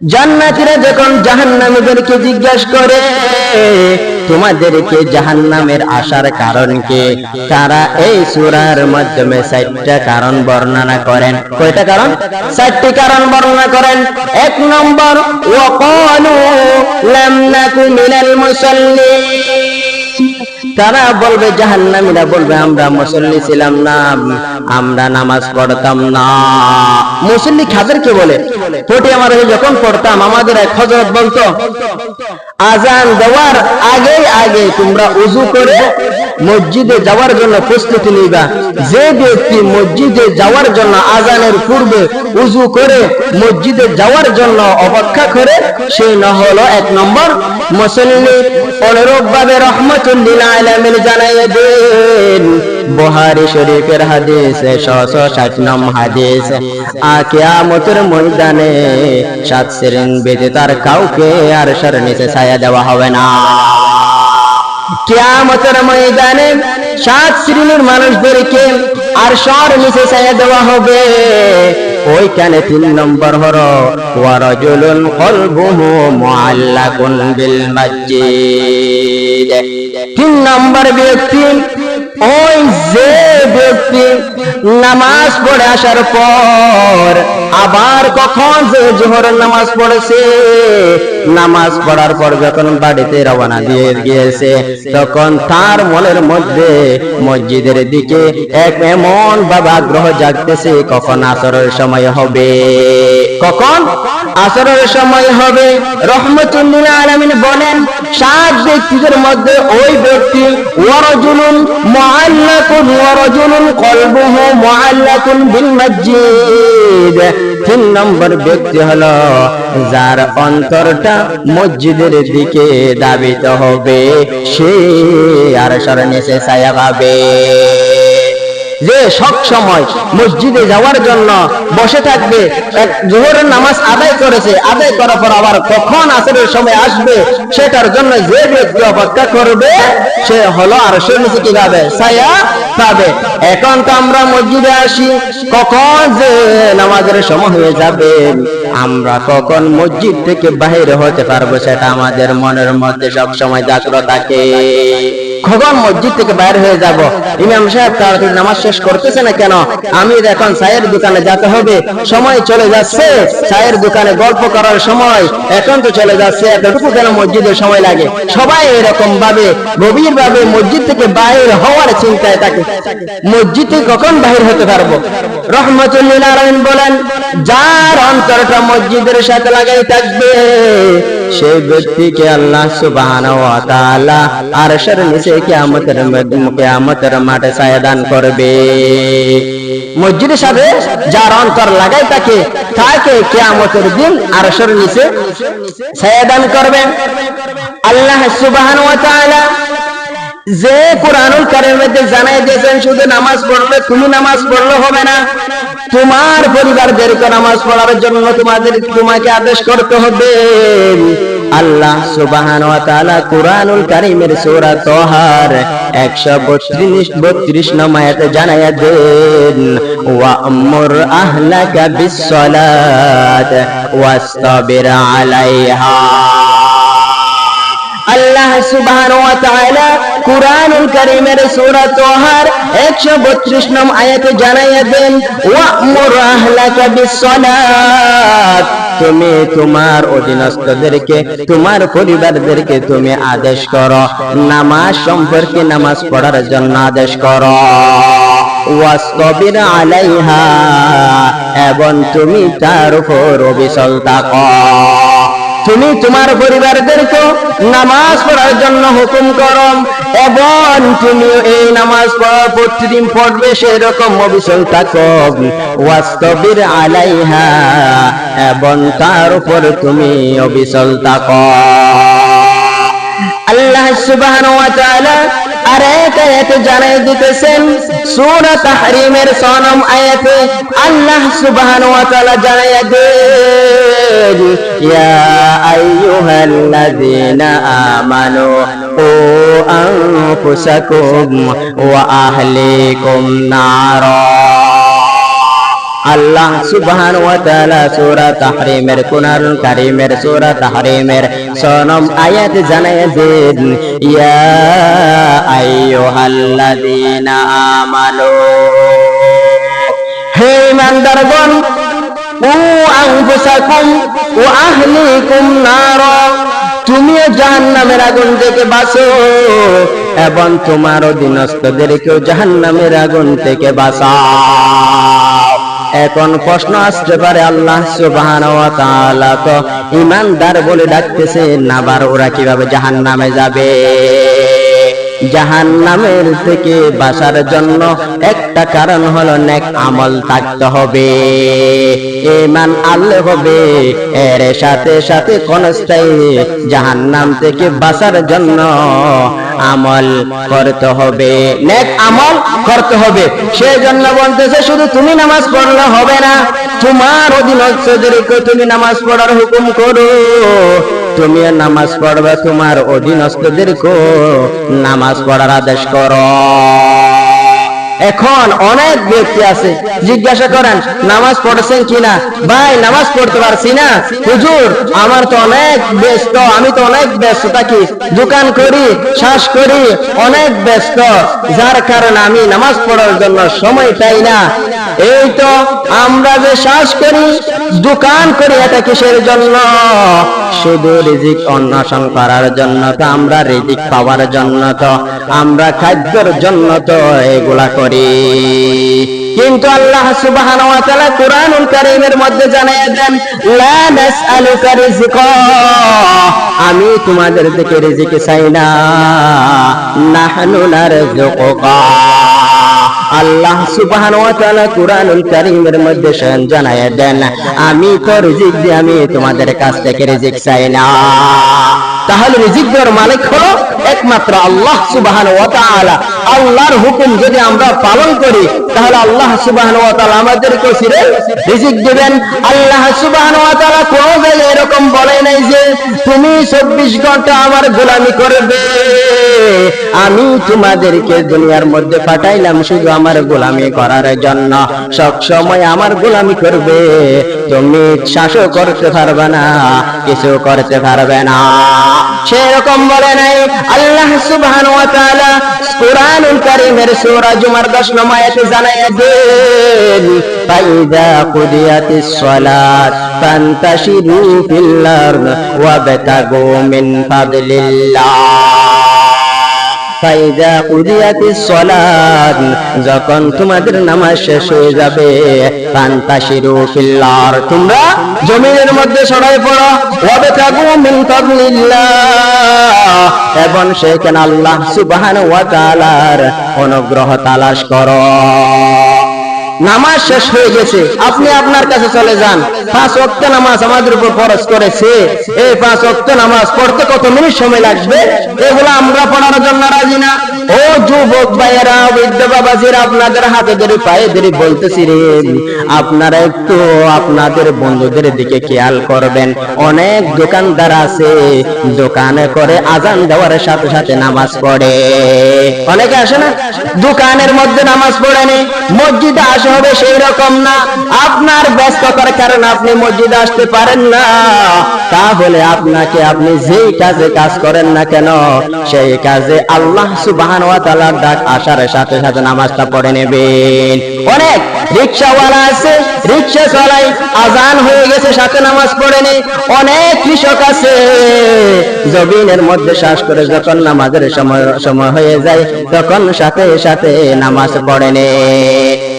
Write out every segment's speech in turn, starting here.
জান্নাতীরা যখন জাহান্নামীদেরকে জিজ্ঞাসা করে, তোমাদেরকে জাহান্নামের আসার কারণ কি? তারা এই সূরার মাধ্যমে চারটা কারণ বর্ণনা করেন। কয়টা কারণ? চারটি কারণ বর্ণনা করেন। এক নম্বর ওয়াকালু লাম নাকু মিনাল মুসাল্লিন। তারা বলবে, জাহান্নামীরা বলবে, আমরা মুসল্লি ছিলাম না, আমরা নামাজ পড়তাম না। মুসল্লি খাদেরকে বলে, পটি আমার যখন পড়তাম, আমাদের এক হজরত বলতো আজান দেওয়ার আগে আগে তোমরা উজু করে মসজিদে যাওয়ার জন্য প্রস্তুতি নিবা। যে ব্যক্তি মসজিদে যাওয়ার জন্য আজানের পূর্বে উজু করে মসজিদে যাওয়ার জন্য অপেক্ষা করে, সে না হলো এক নম্বর মুসল্লি। অনুরূপ ভাবে রহমতুল্লিল আলামিন জানাইয়ে দেন বুহারি শরীফের হাদিস ছশো ষাট নম হাদিস, আ কিয়ামতের ময়দানে সাত শ্রেণ বেঁধে তার কাউকে আর সার ছায়া দেওয়া হবে না। কিয়ামতের ময়দানে সাত শ্রেণির মানুষদেরকে আর সর নিচে চাইয়া দেওয়া হবে। ওইখানে তিন নম্বর হলো ওয়ারাজুলুন কলবুহু মুআল্লাকুন বিল মসজিদ। তিন নম্বর ব্যক্তি ওই যে ব্যক্তি নামাজ পড়ে আসার পর আবার কখন যে জোহরের নামাজ পড়েছে, নামাজ পড়ার পর যখন বাড়িতে রওনা দিয়ে গিয়েছে, তখন তার মনের মধ্যে মসজিদের দিকে এক এমন বাবা আগ্রহ জাগতেছে, কখন আসরের সময় হবে? কখন? আসরের সময় হবে। রহমতুল্লিল আলামিন বলেন, সাত ব্যক্তিদের মধ্যে ওই ব্যক্তি ওয়ারজুলুন মুআল্লাকুন, ওয়ারজুলুন কলবুহু মুআল্লাকুন বিল মসজিদ। তিন নম্বর ব্যক্তি হলো যার অন্তরটা মসজিদের দিকে দাবিত হবে। সে আর স্মরণে সে ছায়া পাবে। যে সব সময় মসজিদে যাওয়ার জন্য বসে থাকবে, এক জোহরের নামাজ আদায় করেছে, আদায় করার পর আবার কখন আসরের সময় আসবে, সেটার জন্য যে ব্যক্তি অপেক্ষা করবে, সে হলো আর সে নিচে পাবে ছায়া পাবে। এখন তো আমরা মসজিদে আসি, কখন যে নামাজের সময় হয়ে যাবে? আমরা কখন মসজিদ থেকে বাহির হতে পারব, সেটা আমাদের মনের মধ্যে সব সময় জাগ্রত থাকে। কখন মসজিদ থেকে বাইরে হয়ে যাব। ইমাম সাহেব তাড়াতাড়ি নামাজ শেষ করতেছে না কেন? আমি এখন চায়ের দোকানে যেতে হবে। সময় চলে যাচ্ছে। চায়ের দোকানে গল্প করার সময়। এখন তো চলে যাচ্ছে। এতটুকু কেন মসজিদের সময় লাগে? সবাই এরকম ভাবে গভীর ভাবে মসজিদ থেকে বাইর হওয়ার চিন্তায় থাকে। মসজিদ থেকে কখন বাহির হতে পারব? রহমতুল্লিল বলেন, যার অন্তরটা মসজিদের সাথে লাগাই থাকবে। সেই ব্যক্তিকে আল্লাহ সুবহানাহু ওয়া তাআলা নিচে কিয়ামতের কিয়ামতের মাঠে ছায়া করবে। মসজিদের সাথে যার অন্তর লাগাই থাকে, তাকে কিয়ামতের দিন আরশের নিচে ছায়া দান করবে। আল্লাহ তাআলা যে কোরআনুল কারিমের মধ্যে জানাই দিয়েছেন, শুধু নামাজ পড়লে তুমি নামাজ পড়লে হবে না। তোমার পরিবারদেরকে নামাজ পড়ার জন্য তোমাদের, তোমাকে আদেশ করতে হবে। আল্লাহ সুবহান ওয়া তাআলা কুরআনুল কারীমের সূরা তাহার 132 32 নম্বর আয়াতে জানায়া দেন ওয়া আমুর আহলাকা বিস সালাত আলাইহা। আল্লাহ সুবহানাহু ওয়া তাআলা কুরআনুল কারীমের সূরা তাহার 132 নং আয়াতে জানাইয়া দেন, ওয়া'মুর আহলাকা বিস-সালাত। তুমি তোমার অধীনস্থদেরকে, তোমার পরিবারদেরকে তুমি আদেশ করো, নামাজ সম্পর্কে নামাজ পড়ার জন্য আদেশ করো। ওয়াস্তবির আলাইহা, এবং তুমি তার উপর অবিচল থাকো। তুমি তোমার পরিবারদেরকে নামাজ পড়ার জন্য হুকুম করম এবং তুমি এই নামাজ পড়া প্রতিদিন পড়বে সেরকম অবিচল থাকো। ওয়াস্তবির আলাইহা, এবং তার উপর তুমি অবিচল থাকো। আল্লাহ সুবাহ আর এক আয়াতে জানাই দিতেছেন, সূরা তাহরিমের 6 নং আয়াতে আল্লাহ সুবহানাহু ওয়া তাআলা জানাইয়া দেন আইয়ুহাল্লাযীনা আমানু, ও আনফুসাকুম ওয়া আহলিকুম নারা। আল্লাহ সুবহান ওয়া তাআলা সূরা তাহরিমের কুরআন কারীমের, সূরা তাহরিমের সনম আয়াত জানায় দেন ইয়া আইয়ুহাল্লাযীনা আমানু। হে ইমানদারগণ ও আনফুসাকুম ও আহলিকুম নার, তুমিও জাহান্নামের আগুন থেকে বাঁচো, এবং তোমার অধীনস্থদেরকেও জাহান্নামের আগুন থেকে বাঁচাও। এখন প্রশ্ন আসতে পারে আল্লাহ সুবহানাহু ওয়া তো ইমানদার বলে ডাকতেছে, নাবার ওরা কীভাবে জাহান্নামে যাবে? জাহান নামের থেকে বাঁচার জন্য একটা কারণ হলো নেক আমল থাকতে হবে। ইমান আনলে হবে, এর সাথে সাথে ক্ষণস্থায়ী জাহান নাম থেকে বাঁচার জন্য আমল করতে হবে। নেক আমল করতে হবে। সেই জন্য বলতেছে, শুধু তুমি নামাজ পড়লে হবে না। তোমার অধীনস্থদেরকে তুমি নামাজ পড়ার হুকুম করো, তুমি নামাজ পড়বে তোমার অধীনস্থদেরকে নামাজ পড়ার আদেশ করো। এখন অনেক ব্যক্তি আছে, জিজ্ঞাসা করেন, নামাজ পড়েছেন কিনা? ভাই, নামাজ পড়তে পারছি না। হুজুর, আমার তো অনেক ব্যস্ত, আমি তো অনেক ব্যস্ত থাকি। দোকান করি, শ্বাস করি, অনেক ব্যস্ত। যার কারণে আমি নামাজ পড়ার জন্য সময় পাই না। এই তো আমরা যে শ্বাস করি, দোকান করি, এটা কিসের জন্য? শুধু রিজিক অন্বেষণ করার জন্য তো, আমরা রিজিক পাওয়ার জন্য তো, আমরা খাদ্যের জন্য তো এগুলা করি। কিন্তু আল্লাহ সুবহানাহু ওয়া তাআলা কুরআনুল কারীমের মধ্যে জানিয়ে দেন লা নাসআলুকা রিজকা আমি তোমাদের থেকে রিজিক চাই না, নাহনু নারযুকুকা। আল্লাহ সুবহান ওয়া তাআলা কুরআনুল কারীমের মধ্যে স্বয়ং জানায় দেন, আমি তো রিজিক দি আমি তোমাদের কাছ থেকে রিজিক চাই না। তাহলে রিজিক দেওয়ার মালিক হলো একমাত্র আল্লাহ সুবহান ওয়া তাআলা। আল্লাহর হুকুম যদি আমরা পালন করি, তাহলে আল্লাহ দিবেন। আল্লাহ জায়গায় এরকম বলে নাই যে, তুমি 24 ঘণ্টা আমার গোলামি করবে। আমি তোমাদেরকে দুনিয়ার মধ্যে পাঠাইলাম শুধু আমার গোলামি করার জন্য। সব সময় আমার গোলামি করবে। তুমি শাসক করতে পারবে না কিছু করতে পারবে না। সেরকম বলে নাই। আল্লাহ তাআলা কুরআনুল কারীমের সূরা জুমার 10 নম্বর আয়াতে জানায় দেন ফাইদা কুদিয়াতিস সালাত, ফান্তাশিরু ফিল আরদ ওয়াবতাগু মিন ফাদলিল্লাহ। ফাইদা উদিয়াতি সলাদ যখন তোমাদের নামাজ শেষ হয়ে যাবে তোমরা জমিনের মধ্যে সরাই পড়ো মিন ফাদলিল্লাহ, এবং সেখানে আল্লাহ সুবহানাহু ওয়া অনুগ্রহ তালাশ করো। নামাজ শেষ হয়ে গেছে। আপনি আপনার কাছে চলে যান। পাঁচ অক্ট নামাজ আমাদের উপর ফরজ করেছে। এই পাঁচ অক্ট নামাজ পড়তে কত মিনিট সময় লাগবে? এগুলো আমরা পড়ার জন্য রাজি না। ও যুবক ভাইয়েরা, বৃদ্ধ বাবাজিরা, আপনাদের হাতে ধরে, পায়ে ধরে বলতেছি রে, আপনারা একটু আপনাদের বন্ধুদের দিকে খেয়াল করবেন। অনেক দোকানদার আছে, দোকানে করে আজান দেওয়ার সাথে সাথে নামাজ পড়ে। অনেকে আসে না? দোকানের মধ্যে নামাজ পড়ে নেই মসজিদে আসা হবে সেই রকম না। আপনার ব্যস্ততার কারণে আপনি মসজিদে আসতে পারেন না। তাহলে আপনাকে আপনি যেই কাজে কাজ করেন না কেন, সেই কাজে আল্লাহ সুবহান ওয়া তাআলার ডাক আসার সাথে সাথে নামাজটা পড়ে নেবেন। অনেক রিকশাওয়ালা আছে রিকশা চালাই আজান হয়ে গেছে, সাথে নামাজ পড়ে নেই। অনেক কৃষক আছে, জমিনের মধ্যে শ্বাস করে যখন নামাজের সময় সময় হয়ে যায়, তখন সাথে সাথে নামাজ পড়ে নে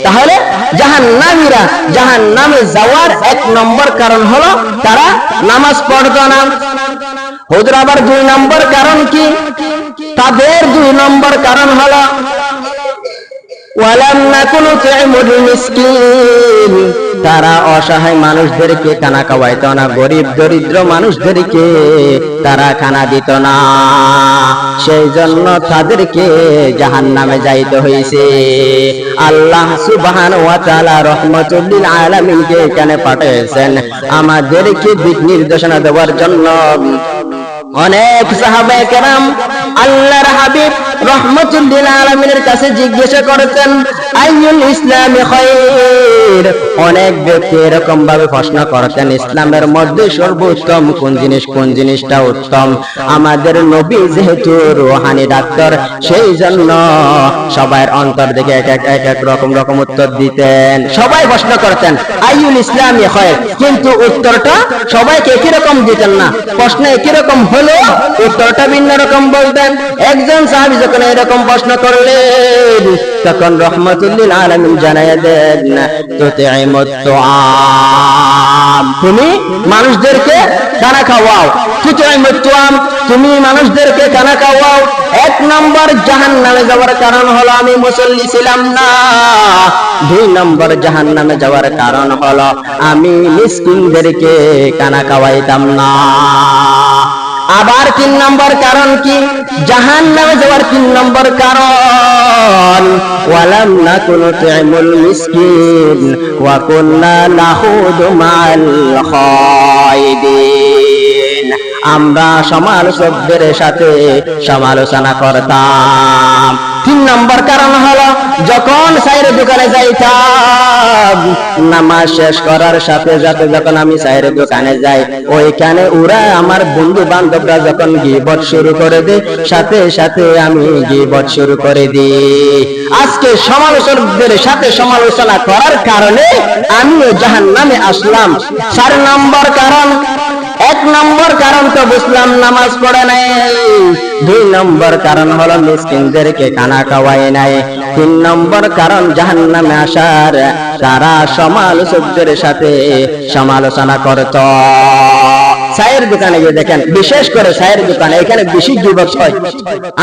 তাহলে জাহান নামীরা জাহান নামে যাওয়ার এক নম্বর কারণ হলো তারা নামাজ পড়তো না হুজুর আবার দুই নম্বর কারণ কি? তাদের দুই নম্বর কারণ হলো ওয়ালাম নাকুনু তুইমুল মিসকিন তারা অসহায় মানুষদেরকে খানা খাওয়াইতো না, গরিব দরিদ্র মানুষদেরকে তারা খানা দিত না। সেই জন্য তাদেরকে জাহান নামে যাইতে হয়েছে আল্লাহ সুবহান ওয়া তাআলা রহমাতুল আলামিনকে এখানে পাঠিয়েছেন আমাদেরকে দিক নির্দেশনা দেওয়ার জন্য। অনেক সাহাবায়ে কেরাম, আল্লাহর হাবিব রহমতুল্লিল আলমিনের কাছে জিজ্ঞাসা করেছেন, আইয়ুল ইসলামী অনেক ব্যক্তি এরকম ভাবে প্রশ্ন করতেন ইসলামের মধ্যে সর্বোত্তম কোন জিনিস, কোন জিনিসটা উত্তম? আমাদের নবী যেহেতু রোহানি ডাক্তার, সেই জন্য অন্তর এক এক এক এক রকম রকম উত্তর দিতেন। সবাই প্রশ্ন করতেন আইয়ুল ইসলামী হয় কিন্তু উত্তরটা সবাইকে একই রকম দিতেন না। প্রশ্ন একই রকম হলো উত্তরটা ভিন্ন রকম বলতেন। একজন সাহাবি যখন এরকম প্রশ্ন করলেন, তখন রহমতুল্লিল আলমিন জানাই দেন তুমি মানুষদেরকে খানা খাওয়াও। তুমি মানুষদেরকে খানা খাওয়াও। এক নম্বর জাহান নামে যাওয়ার কারণ হলো, আমি মুসল্লি ছিলাম না। দুই নম্বর জাহান নামে যাওয়ার কারণ হলো, আমি মিসকিনদেরকে কানা খাওয়াইতাম না। আবার তিন নম্বর কারণ কি? জাহান নামে যাওয়ার তিন নম্বর কারণ। ওয়ালাম না কোন তুইমুল মিসকিন ওয়া কুননা নাহুদু মাল আমরা সমালোচকদের সাথে সমালোচনা করতাম। তিন নম্বর কারণ হলো, যখন সাইরের দোকানে যাইতাম, নামাজ শেষ করার সাথে সাথে যখন আমি সাইরের দোকানে যাই, ওইখানে ওরা আমার বন্ধু বান্ধবরা যখন গিবত শুরু করে দেয়, সাথে সাথে আমি গিবত শুরু করে দিই। আজকে সমালোচকদের সাথে সমালোচনা করার কারণে আমিও জাহান নামে আসলাম। চার নম্বর কারণ এক নম্বর কারণ তো বুঝলাম নামাজ পড়ে নাই। দুই নম্বর কারণ হলো মিসকিনদেরকে কানা খাওয়াই নাই। তিন নম্বর কারণ জাহান্নামে আসার, তারা সমালোচকদের সাথে সমালোচনা করত। চায়ের দোকানে গিয়ে দেখেন, বিশেষ করে চায়ের দোকানে, এখানে বেশি যুবক হয়।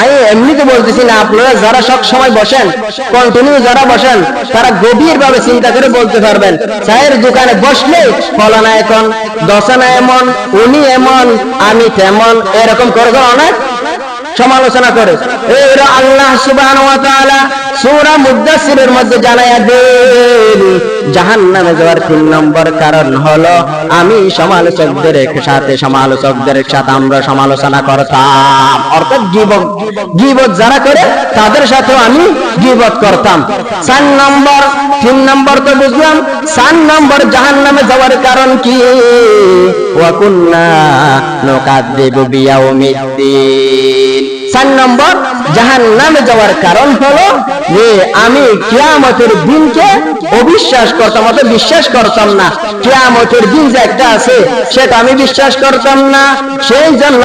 আমি এমনিতে বলতেছি না, আপনারা যারা সব সময় বসেন কন্টিনিউ যারা বসেন, তারা গভীর ভাবে চিন্তা করে বলতে পারবেন, চায়ের দোকানে বসলে ফলানা এখন, দশানা এমন, উনি এমন, আমি তেমন, এরকম করে অনেক সমালোচনা করে। এর আল্লাহ তাআলা সূরা মুদাসসিরের মধ্যে জানায়া দেন জাহান্নামে যাওয়ার তিন নম্বর কারণ হলো, আমি সমালোচকদের সাথে সমালোচকদের সাথে আমরা সমালোচনা করতাম। অর্থাৎ গীবত গীবত যারা করে, তাদের সাথে আমি গীবত করতাম। চার নম্বর, তিন নম্বর তো বুঝলাম, চার নম্বর জাহান্নামে যাওয়ার কারণ কি? ওয়া কুন্না নুকাদ্দিবু বিয়াউমিদ্দিন। চার নম্বর জাহান নামে যাওয়ার কারণ হলো যে আমি কিয়ামতের দিনকে অবিশ্বাস করতাম অত বিশ্বাস করতাম না। কিয়ামতের দিন যে একটা আছে, সেটা আমি বিশ্বাস করতাম না। সেই জন্য